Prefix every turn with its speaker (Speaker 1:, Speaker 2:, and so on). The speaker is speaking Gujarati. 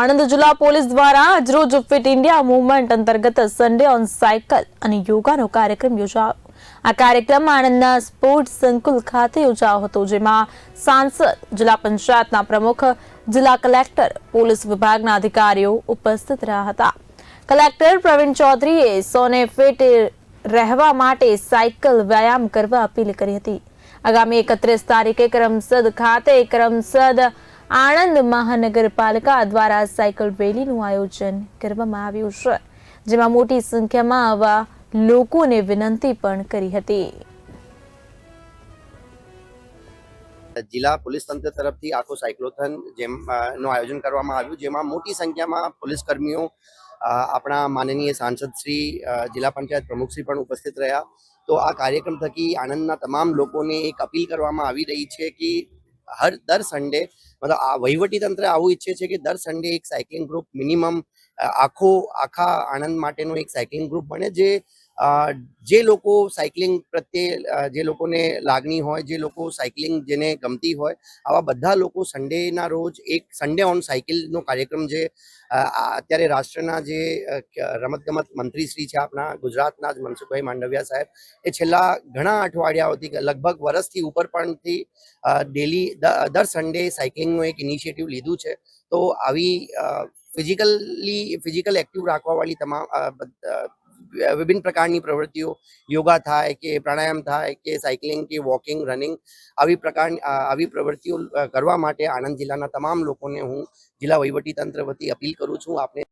Speaker 1: આણંદ જિલ્લા પોલીસ દ્વારા આજરોજ ફિટ ઇન્ડિયા મુવમેન્ટ અંતર્ગત સન્ડે ઓન સાયકલ અને યોગાનો કાર્યક્રમ યોજાયો. આ કાર્યક્રમ આણંદના સ્પોર્ટ્સ સંકુલ ખાતે યોજાયો હતો, જેમાં સાંસદ, જિલ્લા પંચાયતના પ્રમુખ, જિલ્લા કલેક્ટર, પોલીસ વિભાગના અધિકારીઓ ઉપસ્થિત રહ્યા હતા. કલેક્ટર પ્રવીણ ચૌધરીએ સૌને ફિટ રહેવા માટે સાયકલ વ્યાયામ કરવા અપીલ કરી હતી. આગામી એકત્રીસ તારીખે કરમસદ ખાતે કરમસદ આણંદ મહાનગરપાલિકા દ્વારા સાયકલ રેલીનું આયોજન કરવામાં આવ્યું છે, જેમાં મોટી સંખ્યામાં આવા લોકોને વિનંતી પણ કરી હતી.
Speaker 2: જિલ્લા પોલીસ તંત્ર તરફથી આખો સાયક્લોથન જેમ નું આયોજન કરવામાં આવ્યું, જેમાં મોટી સંખ્યામાં પોલીસ કર્મીઓ આપણા માનનીય સાંસદ શ્રી જિલ્લા પંચાયત પ્રમુખશ્રી પણ ઉપસ્થિત રહ્યા. તો આ કાર્યક્રમ થકી આણંદના તમામ લોકોને એક અપીલ કરવામાં આવી રહી છે કે હર દર સન્ડે મતલબ આ વહીવટી તંત્ર આવું ઈચ્છે છે કે દર સન્ડે એક સાયકલિંગ ગ્રુપ મિનિમમ આખો, આખા આણંદ માટેનો એક સાયકલિંગ ગ્રુપ બને જે જે લોકો સાયકલિંગ પ્રત્યે જે લોકોને લાગણી હોય, જે લોકો સાયકલિંગ જેને ગમતી હોય, આવા બધા લોકો સન્ડેના રોજ એક સન્ડે ઓન સાયકલનો કાર્યક્રમ જે અત્યારે રાષ્ટ્રના જે રમતગમત મંત્રી શ્રી છે આપણા ગુજરાતના જ મનસુખભાઈ માંડવિયા સાહેબ, એ છેલ્લા ઘણા અઠવાડિયાઓથી લગભગ વર્ષથી ઉપર પણથી ડેલી દર સન્ડે સાયકલિંગનું એક ઇનિશિયેટિવ લીધું છે. તો આવી ફિઝિકલી ફિઝિકલ એક્ટિવ રાખવાવાળી તમામ વિભિન્ન પ્રકારની પ્રવૃત્તિઓ, યોગા થાય કે પ્રાણાયામ થાય કે સાયકલિંગ કે વોકિંગ, રનિંગ, આવી પ્રકારની આવી પ્રવૃત્તિઓ કરવા માટે આણંદ જિલ્લાના તમામ લોકોને હું જિલ્લા વહીવટી તંત્ર વતી અપીલ કરું છું. આપને